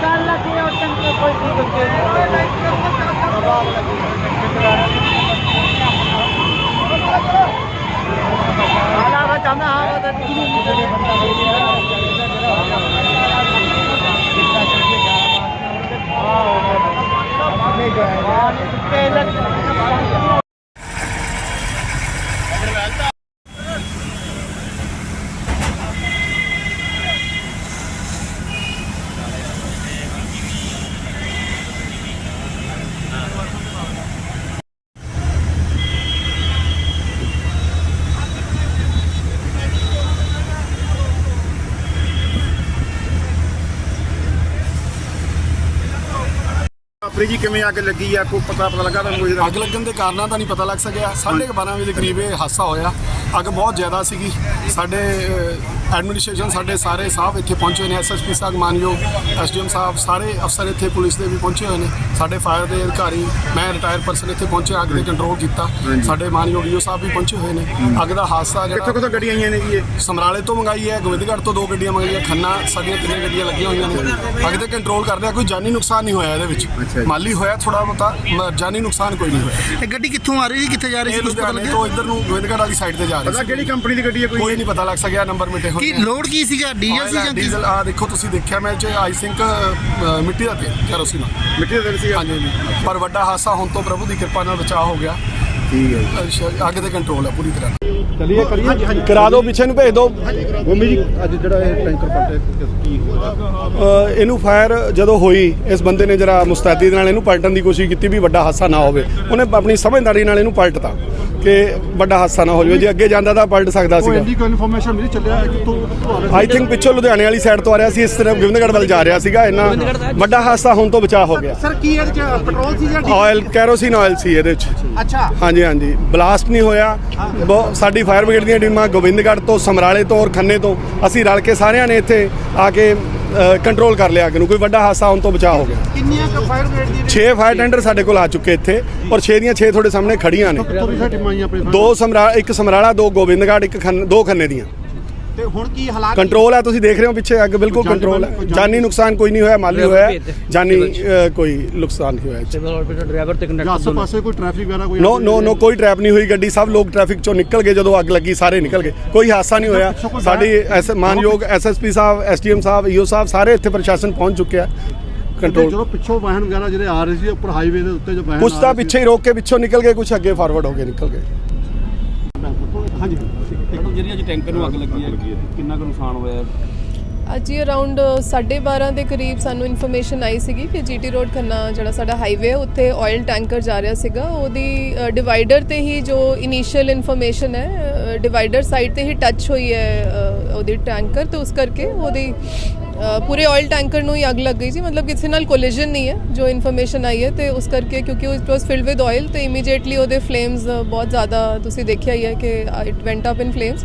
चार लाख ये और चंद्र कोई ਆਪਣੀ ਜੀ, ਕਿਵੇਂ ਅੱਗ ਲੱਗੀ ਆ? ਕੋਈ ਪਤਾ ਪਤਾ ਲੱਗਾ ਤੁਹਾਨੂੰ ਇਹਦਾ? ਅੱਗ ਲੱਗਣ ਦੇ ਕਾਰਨਾਂ ਦਾ ਨਹੀਂ ਪਤਾ ਲੱਗ ਸਕਿਆ। 12:30 ਵਜੇ ਦੇ ਕਰੀਬ ਇਹ ਹਾਦਸਾ ਹੋਇਆ। ਅੱਗ ਬਹੁਤ ਜ਼ਿਆਦਾ ਸੀਗੀ। ਸਾਡੇ ਐਡਮਿਨਿਸਟ੍ਰੇਸ਼ਨ ਸਾਡੇ ਸਾਰੇ ਸਾਹਿਬ ਇੱਥੇ ਪਹੁੰਚੇ ਹੋਏ ਨੇ ਐਸਐਸਪੀ ਸਾਹਿਬ ਮਾਨਯੋਗ ਐਸਡੀਐਮ ਸਾਹਿਬ ਸਾਰੇ ਅਫਸਰ ਇੱਥੇ ਪੁਲਿਸ ਦੇ ਵੀ ਪਹੁੰਚੇ ਹੋਏ ਨੇ। ਸਾਡੇ ਫਾਇਰ ਦੇ ਅਧਿਕਾਰੀ ਮੈਂ ਰਿਟਾਇਰ ਪਰਸਨ ਇੱਥੇ ਪਹੁੰਚੇ ਅੱਗ ਦੇ ਕੰਟਰੋਲ ਕੀਤਾ। ਸਾਡੇ ਮਾਨਯੋਗ ਈਓ ਸਾਹਿਬ ਵੀ ਪਹੁੰਚੇ ਹੋਏ ਨੇ। ਅੱਗ ਦਾ ਹਾਦਸਾ ਕਿੱਥੋਂ ਜਿਹੜਾ ਕਿੱਥੋਂ ਗੱਡੀਆਂ ਆਈਆਂ ਨੇ ਜੀ ਇਹ? ਸਮਰਾਲੇ ਤੋਂ ਮੰਗਾਈ ਹੈ ਗੋਬਿੰਦਗੜ੍ਹ ਤੋਂ ਦੋ ਗੱਡੀਆਂ ਮੰਗਾਈਆਂ ਖੰਨਾ ਸਾਡੀਆਂ ਤਿੰਨੇ ਗੱਡੀਆਂ ਲੱਗੀਆਂ ਹੋਈਆਂ ਨੇ। ਅੱਗ ਤੇ ਕੰਟਰੋਲ ਕਰਦੇ ਆ ਕੋਈ ਜਾਨੀ ਨੁਕਸਾਨ ਨਹੀਂ ਹੋਇਆ ਇਹਦੇ ਵਿੱਚ। ਮਾਲੀ ਹੋਇਆ ਥੋੜਾ ਬਹੁਤਾ ਜਾਨੀ ਨੁਕਸਾਨ ਕੋਈ ਨਹੀਂ ਹੋਇਆ। ਇਹ ਗੱਡੀ ਕਿੱਥੋਂ ਆ ਰਹੀ ਸੀ ਕਿੱਥੇ ਜਾ ਰਹੀ ਸੀ ਕੁਝ ਪਤਾ ਲੱਗਿਆ? ਤੋਂ ਇੱਧਰ ਨੂੰ ਗੋਬਿੰਦਗੜ੍ਹ ਵਾਲੀ ਸਾਈਡ ਤੇ ਜਾ ਪਤਾ ਰਹੀ ਸੀ। ਕਿਹੜੀ ਕੰਪਨੀ ਦੀ ਗੱਡੀ ਹੈ ਕੋਈ? ਕੋਈ ਨਹੀਂ ਪਤਾ ਲੱਗ ਸਕਿਆ ਨੰਬਰ ਮਿਟੇ ਕੀ ਲੋਡ ਕੀ ਸੀਗਾ? ਡੀਜ਼ਲ ਸੀ ਜਾਂ ਕੀ? ਡੀਜ਼ਲ ਆ ਦੇਖੋ ਤੁਸੀਂ ਦੇਖਿਆ ਮੈਂ ਚ ਆਈ ਥਿੰਕ ਮਿੱਟੀ ਦਾ ਤੇਲ ਕੈਰੋਸਿਨ ਮਿੱਟੀ ਦਾ ਦਿਲ ਸੀ ਹਾਂਜੀ ਹਾਂਜੀ। ਪਰ ਵੱਡਾ ਹਾਦਸਾ ਹੁਣ ਤੋਂ ਪ੍ਰਭੂ ਦੀ ਕਿਰਪਾ ਨਾਲ ਬਚਾਅ ਹੋ ਗਿਆ। ਠੀਕ ਹੈ ਅੱਗ ਤੇ ਕੰਟਰੋਲ ਹੈ ਪੂਰੀ ਤਰ੍ਹਾਂ। ਚਲਿਏ ਕਰੀਏ? ਕਰਾ ਦਿਓ ਪਿੱਛੇ ਨੂੰ ਭੇਜ ਦਿਓ। ਮੰਮੀ ਜੀ ਅੱਜ ਜਿਹੜਾ ਇਹ ਟੈਂਕਰ ਪਲਟੇ ਕੀ ਅ, ਇਹਨੂੰ ਫਾਇਰ ਜਦੋਂ ਹੋਈ ਇਸ ਬੰਦੇ ਨੇ ਜਰਾ ਮੁਸਤੈਦੀ ਦੇ ਨਾਲ ਇਹਨੂੰ ਪਲਟਣ ਦੀ ਕੋਸ਼ਿਸ਼ ਕੀਤੀ ਵੀ ਵੱਡਾ ਹਾਦਸਾ ਨਾ ਹੋਵੇ। ਉਹਨੇ ਆਪਣੀ ਸਮਝਦਾਰੀ ਨਾਲ ਇਹਨੂੰ ਪਲਟਤਾ ਕਿ ਵੱਡਾ ਹਾਦਸਾ ਨਾ ਹੋ ਜਾਵੇ। ਜੇ ਅੱਗੇ ਜਾਂਦਾ ਤਾਂ ਪਲਟ ਸਕਦਾ ਸੀਗਾ। ਕੋਈ ਇਨਫੋਰਮੇਸ਼ਨ ਮਿਲੀ ਚੱਲਿਆ ਕਿ ਤੂੰ ਆਈ ਥਿੰਕ ਪਿੱਛੋਂ ਲੁਧਿਆਣੇ ਵਾਲੀ ਸਾਈਡ ਤੋਂ ਆ ਰਿਹਾ ਸੀ ਇਸ ਤਰ੍ਹਾਂ ਗੋਬਿੰਦਗੜ੍ਹ ਵੱਲ ਜਾ ਰਿਹਾ ਸੀਗਾ। ਇੰਨਾ ਵੱਡਾ ਹਾਦਸਾ ਹੋਣ ਤੋਂ ਬਚਾਅ ਹੋ ਗਿਆ। ਸਰ ਕੀ ਇਹਦੇ ਚ ਪੈਟਰੋਲ ਸੀ ਜਾਂ ਆਇਲ ਕੈਰੋਸਿਨ ਆਇਲ ਸੀ ਇਹਦੇ ਵਿੱਚ ਅੱਛਾ। ਹਾਂਜੀ ਹਾਂਜੀ। ਬਲਾਸਟ ਨਹੀਂ ਹੋਇਆ। ਸਾਡੀ ਫਾਇਰ ਬ੍ਰਿਗੇਡ ਦੀਆਂ ਟੀਮਾਂ ਗੋਬਿੰਦਗੜ੍ਹ ਤੋਂ ਸਮਰਾਲੇ ਤੋਂ ਔਰ ਖੰਨੇ ਤੋਂ ਅਸੀਂ ਰਲ ਕੇ ਸਾਰਿਆਂ ਨੇ ਇੱਥੇ ਆ ਕੇ ਕੰਟਰੋਲ ਕਰ ਲਿਆ ਅੱਗ ਨੂੰ। ਕੋਈ ਵੱਡਾ ਹਾਦਸਾ ਹੋਣ ਤੋਂ ਬਚਾਅ ਹੋ ਗਿਆ। ਕਿੰਨੀਆਂ ਕ ਫਾਇਰ ਬ੍ਰਿਗੇਡ ਦੀ 6 ਫਾਇਰ ਟੈਂਡਰ ਸਾਡੇ ਕੋਲ ਆ ਚੁੱਕੇ ਇੱਥੇ ਔਰ 6 ਦੀਆਂ 6 ਤੁਹਾਡੇ ਸਾਹਮਣੇ ਖੜੀਆਂ ਨੇ। ਦੋ ਸਮਰਾ ਇੱਕ ਸਮਰਾਲਾ ਦੋ ਗੋਬਿੰਦਗੜ੍ਹ ਇੱਕ ਖੰਨ ਦੋ ਖੰਨੇ ਦੀਆਂ। ਤੇ ਹੁਣ ਕੀ ਹਾਲਾਤ ਕੰਟਰੋਲ ਹੈ ਤੁਸੀਂ ਦੇਖ ਰਹੇ ਹੋ ਪਿੱਛੇ ਅੱਗ ਬਿਲਕੁਲ ਕੰਟਰੋਲ ਹੈ। ਕੋਈ ਜਾਨੀ- ਨੁਕਸਾਨ ਕੋਈ ਨਹੀਂ ਹੋਇਆ ਮਾਲੀ ਹੋਇਆ। ਜਾਨੀ ਕੋਈ ਨੁਕਸਾਨ ਨਹੀਂ ਹੋਇਆ ਸਿਵਲ ਹਸਪੀਟਲ ਡਰਾਈਵਰ ਤੇ ਕੰਡਕਟਰ ਆਸੇ ਪਾਸੇ ਕੋਈ ਟ੍ਰੈਫਿਕ ਵਗੈਰਾ ਕੋਈ ਨੋ ਨੋ ਨੋ ਕੋਈ ਟ੍ਰੈਪ ਨਹੀਂ ਹੋਈ ਗੱਡੀ। ਸਭ ਲੋਕ ਟ੍ਰੈਫਿਕ ਚੋਂ ਨਿਕਲ ਗਏ ਜਦੋਂ ਅੱਗ ਲੱਗੀ ਸਾਰੇ ਨਿਕਲ ਗਏ। ਕੋਈ ਹਾਦਸਾ ਨਹੀਂ ਹੋਇਆ। ਸਾਡੀ ਐਸ ਮਾਨਯੋਗ ਐਸਐਸਪੀ ਸਾਹਿਬ ਐਸਡੀਐਮ ਸਾਹਿਬ ਈਓ ਸਾਹਿਬ ਸਾਰੇ ਇੱਥੇ ਪ੍ਰਸ਼ਾਸਨ ਪਹੁੰਚ ਚੁੱਕਿਆ ਕੰਟਰੋਲ ਜਦੋਂ ਪਿੱਛੋਂ ਵਾਹਨ ਵਗੈਰਾ ਜਿਹੜੇ ਆ ਰਹੇ ਸੀ ਉੱਪਰ ਹਾਈਵੇ ਦੇ ਉੱਤੇ ਜੋ ਵਾਹਨ ਕੁਛ ਆ ਤਾਂ ਪਿੱਛੇ ਹੀ ਰੋਕ ਕੇ ਪਿੱਛੋਂ ਨਿਕਲ ਗਏ ਕੁਛ ਅੱਗੇ ਫਾਰਵਰਡ ਹੋ ਕੇ ਨਿਕਲ ਗਏ। ਹਾਂਜੀ। ਮੈਡਮ ਜਿਹੜੀ ਅੱਜ ਟੈਂਕਰ ਨੂੰ ਅੱਗ ਲੱਗੀ ਹੈ ਕਿੰਨਾ ਕੁ ਨੁਕਸਾਨ ਹੋਇਆ ਅੱਜ ਹੀ ਅਰਾਊਂਡ 12:30 ਦੇ ਕਰੀਬ ਸਾਨੂੰ ਇਨਫੋਰਮੇਸ਼ਨ ਆਈ ਸੀਗੀ ਕਿ ਜੀਟੀ ਰੋਡ ਖੰਨਾ ਜਿਹੜਾ ਸਾਡਾ ਹਾਈਵੇ ਹੈ ਉੱਥੇ ਆਇਲ ਟੈਂਕਰ ਜਾ ਰਿਹਾ ਸੀਗਾ। ਉਹਦੀ ਡਿਵਾਈਡਰ ਤੇ ਹੀ ਜੋ ਇਨੀਸ਼ੀਅਲ ਇਨਫੋਰਮੇਸ਼ਨ ਹੈ ਡਿਵਾਈਡਰ ਸਾਈਡ ਤੇ ਹੀ ਟੱਚ ਹੋਈ ਹੈ ਉਹਦੀ ਟੈਂਕਰ ਤੇ ਉਸ ਕਰਕੇ ਉਹਦੀ ਪੂਰੇ ਆਇਲ ਟੈਂਕਰ ਨੂੰ ਹੀ ਅੱਗ ਲੱਗ ਗਈ ਸੀ। ਮਤਲਬ ਕਿਸੇ ਨਾਲ ਕੋਲੀਜਨ ਨਹੀਂ ਹੈ, ਜੋ ਇਨਫੋਰਮੇਸ਼ਨ ਆਈ ਹੈ ਤੇ ਉਸ ਕਰਕੇ ਕਿਉਂਕਿ it was filled with oil ਤੇ ਇਮੀਡੀਏਟਲੀ ਉਹਦੇ ਫਲੇਮਸ ਬਹੁਤ ਜ਼ਿਆਦਾ ਤੁਸੀਂ ਦੇਖਿਆ ਹੀ ਹੈ ਕਿ it went up in flames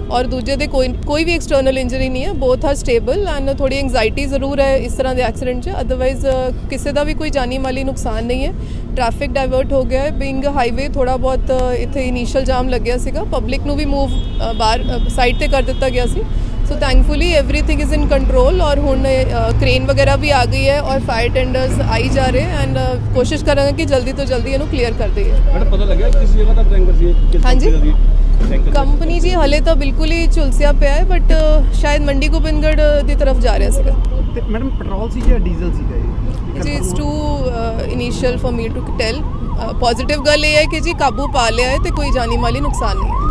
ਔਰ ਦੂਜੇ ਦੇ ਕੋਈ ਕੋਈ ਵੀ ਐਕਸਟਰਨਲ ਇੰਜਰੀ ਨਹੀਂ ਹੈ ਬੋਥ ਆਰ ਸਟੇਬਲ ਐਂਡ ਥੋੜੀ ਐਂਗਜ਼ਾਈਟੀ ਜ਼ਰੂਰ ਹੈ ਇਸ ਤਰ੍ਹਾਂ ਦੇ ਐਕਸੀਡੈਂਟ 'ਚ। ਅਦਰਵਾਈਜ਼ ਕਿਸੇ ਦਾ ਵੀ ਕੋਈ ਜਾਨੀ ਮਾਲੀ ਨੁਕਸਾਨ ਨਹੀਂ ਹੈ। ਟ੍ਰੈਫਿਕ ਡਾਇਵਰਟ ਹੋ ਗਿਆ ਹੈ। ਬਿੰਗ ਹਾਈਵੇ ਥੋੜਾ ਬਹੁਤ ਇੱਥੇ ਇਨੀਸ਼ੀਅਲ ਜਾਮ ਲੱਗਿਆ ਸੀਗਾ। ਪਬਲਿਕ ਨੂੰ ਵੀ ਮੂਵ ਬਾਹਰ ਸਾਈਡ ਤੇ ਕਰ ਦਿੱਤਾ ਗਿਆ ਸੀ। So thankfully everything is in control ਔਰ ਹੁਣ ਕ੍ਰੇਨ ਵਗੈਰਾ ਵੀ ਆ ਗਈ ਹੈ ਔਰ ਫਾਇਰ ਟੈਂਡਰਸ ਆਈ ਜਾ ਰਹੇ ਐਂਡ ਕੋਸ਼ਿਸ਼ ਕਰਾਂਗੇ ਕਿ ਜਲਦੀ ਤੋਂ ਜਲਦੀ ਇਹਨੂੰ ਕਲੀਅਰ ਕਰ ਦਈਏ ਮੈਡਮ ਪਤਾ ਲੱਗਿਆ ਕਿਸ ਜਗ੍ਹਾ ਦਾ ਟੈਂਕਰ ਸੀ ਹਾਂਜੀ ਕੰਪਨੀ ਜੀ ਹਲੇ ਤਾਂ ਬਿਲਕੁਲ ਹੀ ਚੁਲਸਿਆ ਪਿਆ ਹੈ ਬਟ ਸ਼ਾਇਦ ਮੰਡੀ ਗੋਬਿੰਦਗੜ੍ਹ ਦੀ ਤਰਫ ਜਾ ਰਿਹਾ ਸੀਗਾ ਮੈਡਮ ਪੈਟਰੋਲ ਸੀ ਜਾਂ ਡੀਜ਼ਲ ਸੀਗਾ ਇਹ ਜੀ it's too initial for me to tell positive ਗੱਲ ਇਹ ਹੈ ਕਿ ਜੀ ਕਾਬੂ ਪਾ ਲਿਆ ਹੈ ਤੇ ਕੋਈ ਜਾਨੀ ਮਾਲੀ ਨੁਕਸਾਨ ਨਹੀਂ